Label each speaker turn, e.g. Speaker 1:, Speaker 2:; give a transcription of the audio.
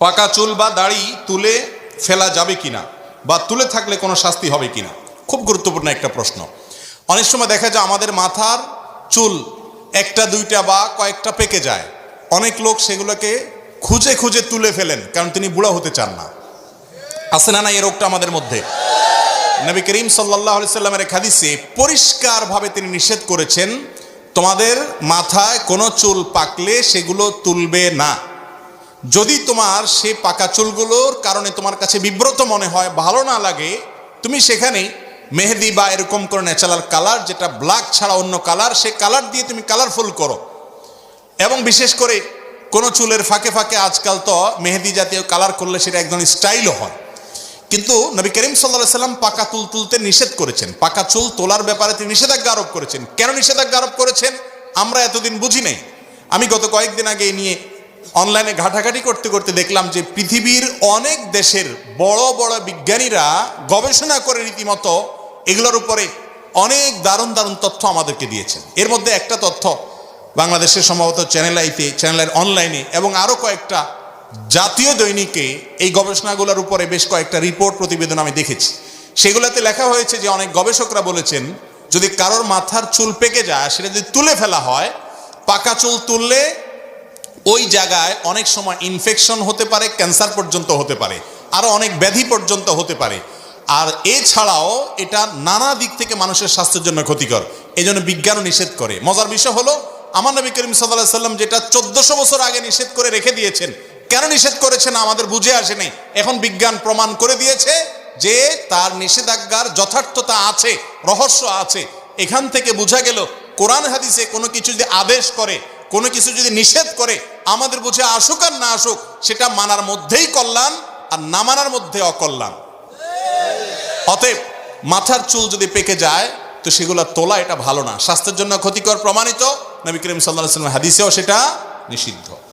Speaker 1: পাকা চুল বা দাড়ি তুলে ফেলা যাবে কিনা বা তুলে থাকলে কোনো শাস্তি হবে কিনা? খুব গুরুত্বপূর্ণ একটা প্রশ্ন। অনেক সময় দেখা যায় আমাদের মাথার চুল একটা, দুইটা বা কয়েকটা পেকে যায়। অনেক লোক সেগুলোকে খুঁজে খুঁজে তুলে ফেলেন কারণ তিনি বুড়া হতে চান না। আছে না না এই রোগটা আমাদের মধ্যে? নবী করিম সাল্লাহ সাল্লামের এক হাদিসে পরিষ্কারভাবে তিনি নিষেধ করেছেন, তোমাদের মাথায় কোনো চুল পাকলে সেগুলো তুলবে না। যদি তোমার সে পাকা চুলগুলোর কারণে তোমার কাছে বিব্রত মনে হয়, ভালো না লাগে, তুমি সেখানে মেহেদি বা এরকম করে ন্যাচারাল কালার যেটা ব্ল্যাক ছাড়া অন্য কালার সে কালার দিয়ে তুমি কালারফুল করো। এবং বিশেষ করে কোনো চুলের ফাঁকে ফাঁকে আজকাল তো মেহেদি জাতীয় কালার করলে সেটা একদম স্টাইলও হয়। কিন্তু নবী করিম সাল্লাহ সাল্লাম পাকা চুল তুলতে নিষেধ করেছেন। পাকা চুল তোলার ব্যাপারে তিনি নিষেধাজ্ঞা আরোপ করেছেন। কেন নিষেধাজ্ঞা আরোপ করেছেন? আমরা এতদিন বুঝি নাই। আমি গত কয়েকদিন আগে নিয়ে অনলাইনে ঘাটাঘাটি করতে করতে দেখলাম যে পৃথিবীর অনেক দেশের বড় বড় বিজ্ঞানীরা গবেষণা করে রীতিমতো এগুলোর উপরে অনেক দারুণ দারুণ তথ্য আমাদেরকে দিয়েছেন। এর মধ্যে একটা তথ্য বাংলাদেশের সম্ভবত চ্যানেল আইতে চ্যানেলের অনলাইনে এবং আরও কয়েকটা জাতীয় দৈনিকে এই গবেষণাগুলোর উপরে বেশ কয়েকটা রিপোর্ট প্রতিবেদন আমি দেখেছি। সেগুলোতে লেখা হয়েছে যে অনেক গবেষকরা বলেছেন, যদি কারোর মাথার চুল পেকে যায়, সেটা যদি তুলে ফেলা হয়, পাকা চুল তুললে ওই জায়গায় অনেক সময় ইনফেকশন হতে পারে ক্যান্সার পর্যন্ত হতে পারে আরও অনেক ব্যাধি পর্যন্ত হতে পারে। আর এছাড়াও এটা নানা দিক থেকে মানুষের স্বাস্থ্যের জন্য ক্ষতিকর এই জন্য বিজ্ঞানও নিষেধ করে। মজার বিষয় হলো, আমার নবী করিম সাল্লাহ সাল্লাম যেটা চোদ্দশো বছর আগে নিষেধ করে রেখে দিয়েছেন, কেন নিষেধ করেছেন আমাদের বুঝে আসেনি এখন বিজ্ঞান প্রমাণ করে দিয়েছে যে তার নিষেধাজ্ঞার যথার্থতা আছে, রহস্য আছে। এখান থেকে বোঝা গেল, কোরআন হাদিসে কোনো কিছু যদি আদেশ করে, কোনো কিছু যদি নিষেধ করে আমাদের বুঝে আসুক আর না আসুক, সেটা মানার মধ্যেই কল্যাণ আর না মানার মধ্যে অকল্যাণ। অতএব মাথার চুল যদি পেকে যায়, তো সেগুলো তোলা এটা ভালো না। স্বাস্থ্যের জন্য ক্ষতিকর প্রমাণিত। নবী করিম সাল্লাহ হাদিসেও সেটা নিষিদ্ধ।